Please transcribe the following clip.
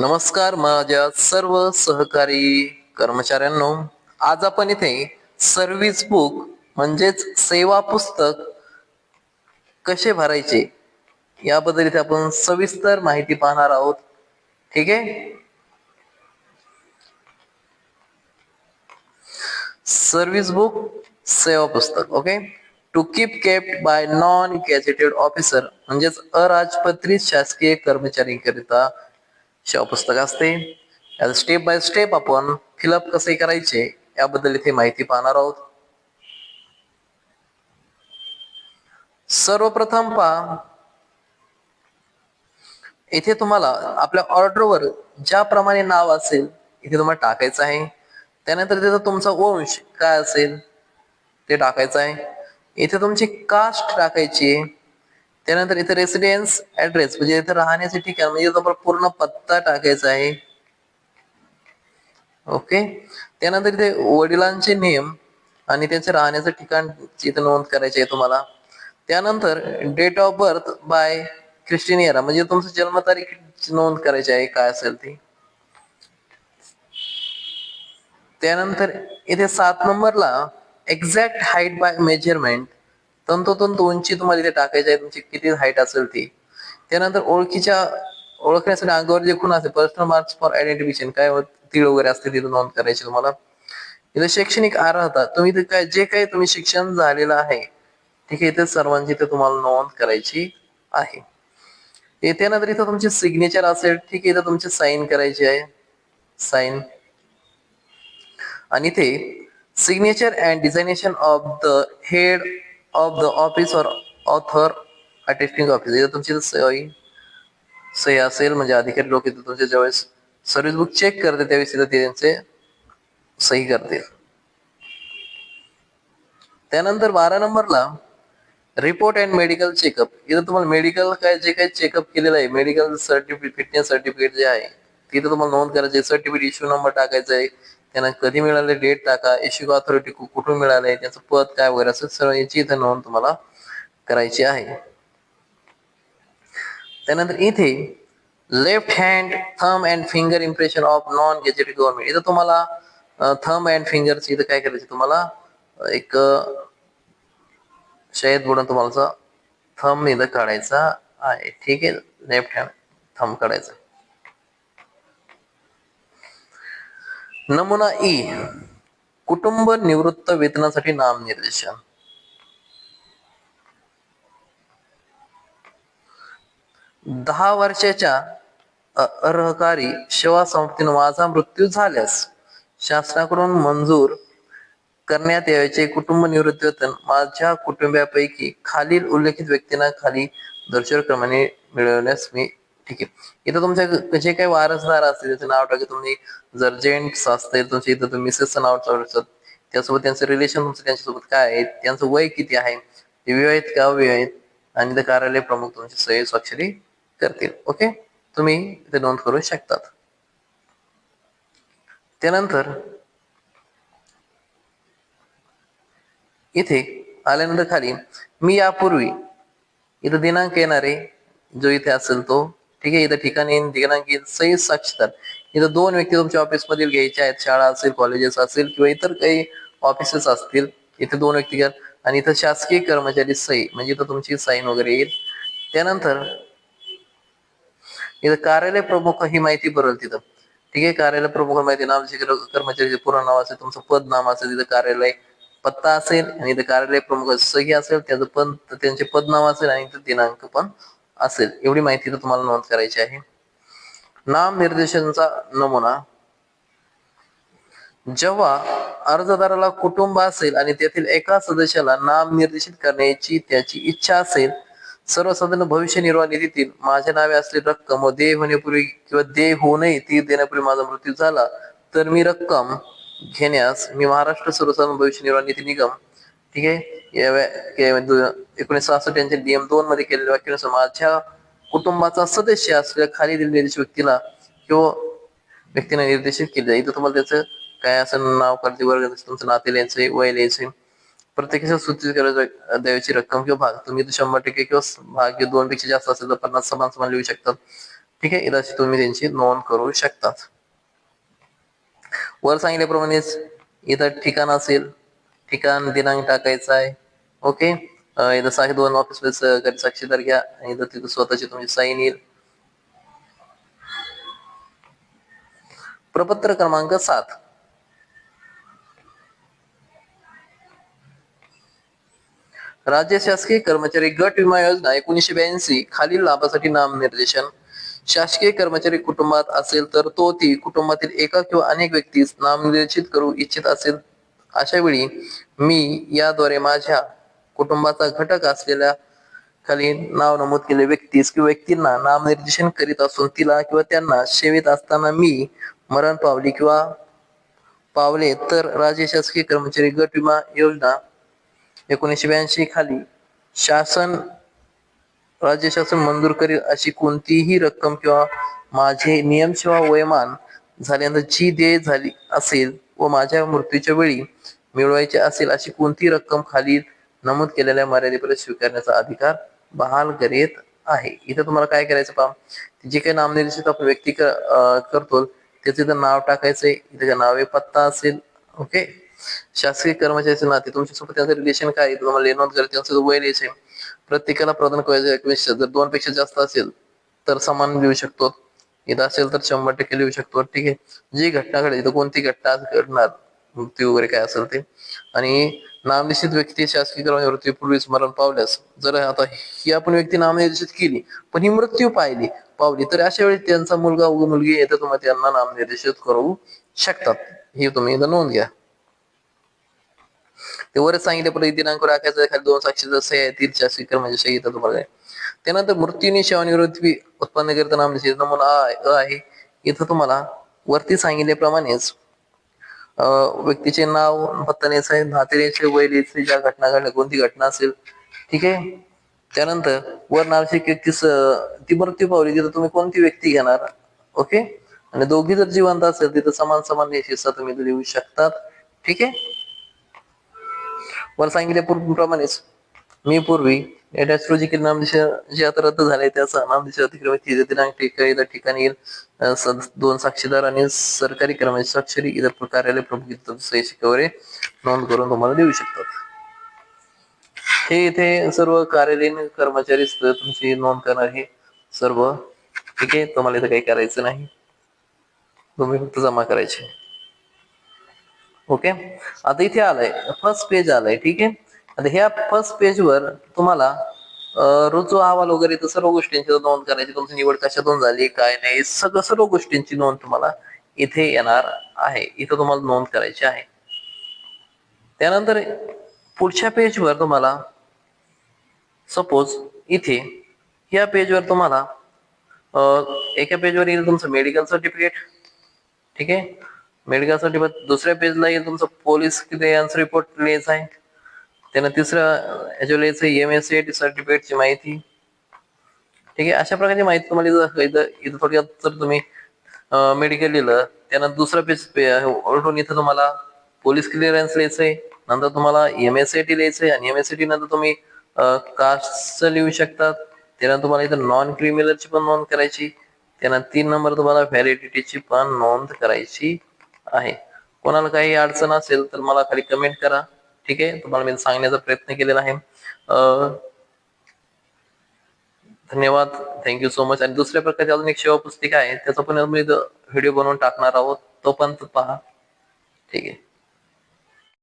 नमस्कार माझ्या सर्व सहकारी कर्मचाऱ्यांनो. आज आपण इथे सर्व्हिस बुक म्हणजेच सेवा पुस्तक कसे भरायचे? याबद्दल इथे आपण सविस्तर माहिती पाहणार आहोत. ठीक आहे? सर्व्हिस बुक सेवा पुस्तक okay? To keep kept by non gazetted officer म्हणजेच अराजपत्रित शासकीय कर्मचारी करिता पुस्तक असते. स्टेप बाय स्टेप आपण फिलअप कसे करायचे याबद्दल इथे माहिती पाहणार आहोत. सर्वप्रथम पहा. इथे तुम्हाला आपल्या ऑर्डरवर ज्याप्रमाणे नाव असेल इथे तुम्हाला टाकायचं आहे. त्यानंतर तिथं तुमचा वंश काय असेल ते टाकायचं आहे. इथे तुमची कास्ट टाकायची आहे. त्यानंतर इथे रेसिडेन्स ऍड्रेस म्हणजे इथे राहण्याचे ठिकाण म्हणजे तुम्हाला पूर्ण पत्ता टाकायचा आहे. ओके त्यानंतर इथे वडिलांचे नेम आणि त्यांचे राहण्याचं ठिकाण इथे नोंद करायचे आहे तुम्हाला. त्यानंतर date of birth by Christian इयरा म्हणजे तुमचं जन्मतारीख नोंद करायची आहे काय असेल ती. त्यानंतर इथे सात नंबरला एक्झॅक्ट हाईट बाय मेजरमेंट तंतोतंत उंची तुम्हाला इथे टाकायची आहे तुमची किती हाईट असेल ती. त्यानंतर ओळखीच्या ओळखण्यासाठी अंगावर जे खूण असेल पर्सनल मार्क्स फॉर आयडेंटिफिकेशन काय तीळ वगैरे असते तिथे नोंद करायची तुम्हाला. इथे शैक्षणिक अर्हता तुम्ही इथे काय जे काही तुम्ही शिक्षण झालेलं आहे ठीक आहे इथे सर्वांची इथे तुम्हाला नोंद करायची आहे. ते त्यानंतर इथं तुमचे सिग्नेचर असेल ठीक आहे इथं तुमची साईन करायची आहे. साईन आणि इथे signature and designation of the head of the office और ऑथर अटेस्टिंग ऑफिस इथं तुमची सही सही असेल म्हणजे अधिकारी लोक इथं तुमच्या ज्यावेळेस सर्व्हिस बुक चेक करते त्यावेळेस इथं ते त्यांचे सही करतील. त्यानंतर बारा नंबरला रिपोर्ट अँड मेडिकल चेकअप इथं तुम्हाला मेडिकल काय जे काही चेकअप केलेलं आहे मेडिकल सर्टिफिकेट फिटनेस सर्टिफिकेट जे आहे तिथं तुम्हाला नोंद करायचे सर्टिफिकेट इश्यू नंबर टाकायचा आहे. त्यांना कधी मिळाले डेट टाका इश्यू अथॉरिटी कुठून मिळाले त्याचं पद काय वगैरे असं सर्व याची इथं नोंद तुम्हाला करायची आहे. त्यानंतर इथे left hand thumb and finger impression of non gazetted government इथं तुम्हाला थम अँड फिंगरची इथं काय करायचं तुम्हाला? एक शहद बुडून तुम्हाला थम इथं काढायचा आहे. ठीक आहे लेफ्ट हँड थम काढायचा. नमुना ई कुटुंब निवृत्त वेतनासाठी नामनिर्देशन दहा वर्षाच्या अर्हकारी सेवा संस्थेने माझा मृत्यू झाल्यास शासनाकडून मंजूर करण्यात यायचे कुटुंब निवृत्ती वेतन माझ्या कुटुंबियापैकी खालील उल्लेखित व्यक्तींना खाली दर्शक्रमाने मिळवण्यास मी ठीक आहे. इथं तुमच्या जे म्हणजे काही वारसदार असतील त्याचं नाव टाका तुम्ही जर जेंट्स असतील तुमच्या इथं तुम्ही मिसेसचं नाव टाकू शकता त्यासोबत त्यांचं रिलेशन तुमचं त्यांच्यासोबत काय आहे? त्यांचं वय किती आहे? ते विवाहित का अविवाहित? आणि ते कार्यालय प्रमुख तुमची सही स्वाक्षरी करतील. ओके? तुम्ही इथे नोंद करू शकतात. त्यानंतर इथे आल्यानंतर खाली मी यापूर्वी इथं दिनांक येणारे जो इथे असेल तो ठीक आहे इथं ठिकाणी दिनांक सही साक्षीदार. इथं दोन व्यक्ती तुमच्या ऑफिस मधील घ्यायच्या आहेत शाळा असेल कॉलेजेस असेल किंवा इतर काही ऑफिसेस असतील इथे दोन व्यक्ती घ्या. आणि इथं शासकीय कर्मचारी सही म्हणजे इथं तुमची साईन वगैरे येईल. त्यानंतर इथं कार्यालय प्रमुख ही माहिती भरल तिथं. ठीक आहे कार्यालय प्रमुख माहिती नाव कर्मचारी कर्मचारीचे पूर्ण नाव असेल तुमचं पद नाम असेल तिथं कार्यालय पत्ता असेल आणि इथं कार्यालय प्रमुख सही असेल त्याचं पण त्यांचे पद नाव असेल आणि इथं दिनांक पण असेल एवढी माहिती तुम्हाला नोंद करायची आहे. नाम निर्देशनचा नमुना. जेव्हा अर्जदाराला कुटुंब असेल आणि तेथील एका सदस्याला नाम निर्देशित करण्याची त्याची इच्छा असेल सर्वसाधारण भविष्य निर्वाह निधीतील माझ्या नावे असलेली रक्कम व देय होण्यापूर्वी किंवा देय होऊनही ती देण्यापूर्वी माझा मृत्यू झाला तर मी रक्कम घेण्यास मी महाराष्ट्र सर्वसाधारण भविष्य निर्वाह निधी निगम ठीक? आहे म्हणजे एकोणीसशे सहासष्ट यांच्या नियम दोन मध्ये केलेल्या वाक्यानुसार माझ्या कुटुंबाचा सदस्य असलेल्या खाली दिलेल्या व्यक्तीला किंवा व्यक्तीने निर्देशित केले इथं तुम्हाला त्याचं काय असं नाव करते वर्ग तुमचं नाते लिहायचंय वय लिहायचंय. प्रत्येकाच्या सूचित करायचं द्यायची रक्कम किंवा भाग. तुम्ही शंभर टक्के किंवा भाग किंवा दोन पेक्षा जास्त असेल तर पन्नास समान समान लिहू शकतात. ठीक? आहे इथं तुम्ही त्यांची नोंद करू शकतात. वर सांगितल्याप्रमाणेच इथं ठिकाण असेल ठिकाण दिनांक टाकायचा आहे. ओके? इथं साहेब दोन ऑफिस सहकारी साक्षीदार घ्या. आणि इथं तिथं स्वतःची तुमची साईन येईल. प्रपत्र क्रमांक सात. राज्य शासकीय कर्मचारी गट विमा योजना एकोणीशे ब्याऐंशी खालील लाभासाठी नामनिर्देशन. शासकीय कर्मचारी कुटुंबात असेल तर तो ती कुटुंबातील एका किंवा अनेक व्यक्तीस नामनिर्देशित करू इच्छित असेल अशा वेळी मी याद्वारे माझ्या कुटुंबाचा घटक असलेल्या खाली नाव नमूद केलेल्या व्यक्तीस किंवा व्यक्तींना नामनिर्देशन करीत असून तिला किंवा त्यांना सेवेत असताना मी मरण पावली किंवा पावले तर राज्य शासकीय कर्मचारी गट विमा योजना एकोणीसशे ब्याऐंशी खाली शासन राज्य शासन मंजूर करील अशी कोणतीही रक्कम किंवा माझे नियम सेवा वयमान झाल्यानंतर जी देय झाली असेल व माझ्या मृत्यूच्या वेळी मिळवायची असेल अशी कोणती रक्कम खाली नमूद केलेल्या मर्यादेपर्यंत स्वीकारण्याचा अधिकार बहाल करीत आहे इथं तुम्हाला काय करायचं पहा जे काही नामनिर्देशित आपण व्यक्ती करतो त्याचं इथं नाव टाकायचंय इथे नावे पत्ता असेल ओके शासकीय कर्मचाऱ्याचे नाते तुमच्यासोबत त्यांचं रिलेशन काय तुम्हाला नोंद करायचं त्यांचं वय लिहायचंय प्रत्येकाला प्रदान करायचं एकवीस जर दोन पेक्षा जास्त असेल तर समान देऊ शकतो इथं असेल तर शंभर टक्के लिहू शकतो. ठीक आहे. जी घटना घडेल इथं कोणती घटना घडणार? मृत्यू वगैरे काय असेल ते. आणि नामनिश्चित व्यक्ती शासकीय कर्मचारी मृत्यूपूर्वीच मरण पावल्यास जर आता ही आपण व्यक्ती नामनिर्देशित केली पण ही मृत्यू पाहिली पावली तर अशा वेळी त्यांचा मुलगा मुलगी येते तुम्हाला त्यांना नामनिर्देशित करू शकतात. ही तुम्ही इथं नोंद घ्या. ते वरच सांगितले पण दिनांक राखायचं खाली दोन साक्षी सह्या आहेत तीन शासकीय कर्मचारी सही येतात तुम्हाला. त्यानंतर मृत्यूने सेवानिवृत्ती उत्पन्न करताना नामनिश्चित नमुना आहे- अ आहे. इथं तुम्हाला वरती सांगितल्याप्रमाणेच अं, व्यक्तीचे नाव पत्ता आहे नातेवाईकाचे वय ज्या घटना घडल्या कोणती घटना असेल ठीक आहे? त्यानंतर वर नावशिक व्यक्ती ती मृत्यू पावली तिथं तुम्ही कोणती व्यक्ती घेणार ओके? आणि दोघी जर जिवंत असेल तिथं समान समान शिस्सा तुम्ही लिहू शकतात ठीक आहे? वर सांगितल्याप्रमाणेच मी पूर्वी एडॅस रोजी नामदिशा जे आता रद्द झाले त्याचा नामदेश अतिक्रमित दिनांक ठिकाणी ठिकाणी येईल दोन साक्षीदार आणि सरकारी कर्मचारी स्वाक्षरी इतर कार्यालय प्रमुख सही नोंद करून तुम्हाला देऊ शकतात हे इथे सर्व कार्यालयीन कर्मचारी तुमची नोंद करणार हे सर्व ठीक आहे तुम्हाला इथं काही करायचं नाही तुम्ही फक्त जमा करायचे ओके आता इथे आलाय फर्स्ट पेज आलाय ठीक आहे आता ह्या फर्स्ट पेजवर तुम्हाला अं, रुजू अहवाल वगैरे तर सर्व गोष्टींची नोंद करायची. तुमची निवड कशातून झाली काय नाही सगळं सर्व गोष्टींची नोंद तुम्हाला इथे येणार आहे. इथं तुम्हाला नोंद करायची आहे. त्यानंतर पुढच्या पेजवर तुम्हाला सपोज इथे या पेजवर तुम्हाला एका पेजवर येईल तुमचं मेडिकल सर्टिफिकेट ठीक आहे? मेडिकल सर्टिफिकेट दुसऱ्या पेजला येईल तुमचं पोलीस क्लिअरन्स रिपोर्ट लिहायचा आहे. त्यानं तिसरं याच्यावर लिहायचं M S C I T सर्टिफिकेटची माहिती. ठीक आहे अशा प्रकारची माहिती तुम्हाला इथं इथं इथं थोडक्यात जर तुम्ही मेडिकल लिहिलं त्यानंतर दुसरा पेज ओळखून इथं तुम्हाला पोलीस क्लिअरन्स लिहायचंय नंतर तुम्हाला एम एस सी टी लिहायचंय आणि एम एस सी टी नंतर तुम्ही कास्टचं लिहू शकतात. त्यानंतर तुम्हाला इथं नॉन क्रिमिनलची पण नोंद करायची त्यानंतर तीन नंबर तुम्हाला व्हॅलिडिटीची पण नोंद करायची आहे. कोणाला काही अडचण असेल तर मला खाली कमेंट करा. ठीक आहे. तुम्हाला मी सांगण्याचा प्रयत्न केलेला आहे. धन्यवाद. थँक्यू सो मच आणि दुसऱ्या प्रकारची अजून एक सेवा पुस्तिका आहे. त्याचा पण मी व्हिडिओ बनवून टाकणार आहोत. तो पण पहा. ठीक आहे.